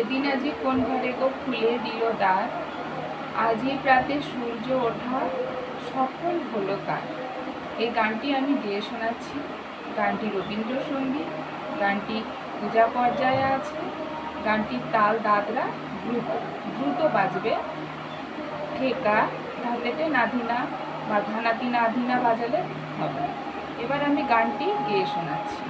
এদিন আজি কোন ঘরে গো খুলে দিল দ্বার। আজি প্রাতে সূর্য ওঠা সফল হলো কার এই গানটি আমি গেয়ে শোনাচ্ছি। গানটি রবীন্দ্রসঙ্গীত, গানটি পূজা পর্যায়ে আছে গানটির তাল দাদরা দ্রুত দ্রুত বাজবে। ঠেকা ধাতেটে নাধিনা বা ধানাতি নাধিনা বাজালে হবে। এবার আমি গানটি গেয়ে শোনাচ্ছি।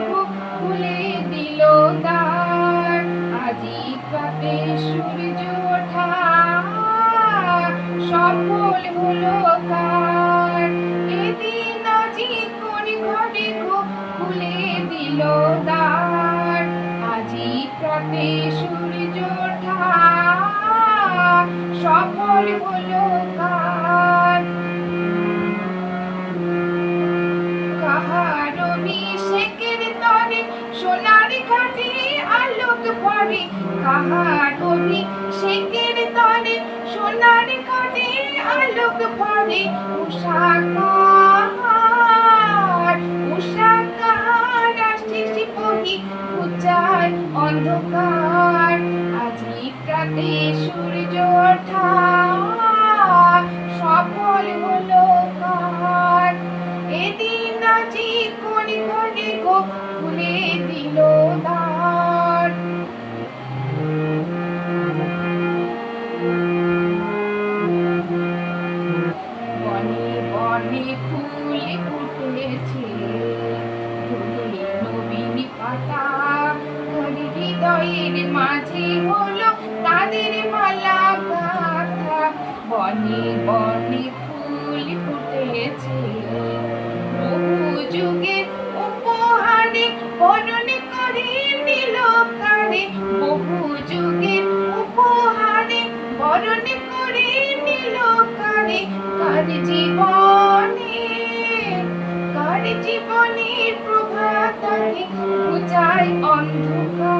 গো খুলে দিল দ্বার আজি প্রাতে সূর্য ওঠা সফল হলো কার এদিন আজি কোন ঘরে খুলে দিল দ্বার আজি প্রাতে সূর্য ওঠা সফল হলো আলোক ভরে কাহার তরে সোনার আলোক অন্ধকার। আজি প্রাতে সূর্য ওঠা সফল হলো কার। এদিন আজি গো খুলে দিল দ্বার হৃদয়ের মাঝে হলো তাদের মালা গাথা। বনে বনে ফুল ফুটেছে। বহু যুগের উপহারে বরণ করে নিল কারে বহু যুগের উপহারে করে নিল কারে কার জীবনে, কার জীবনের প্রভাতাকে বুঝায় অন্ধকার।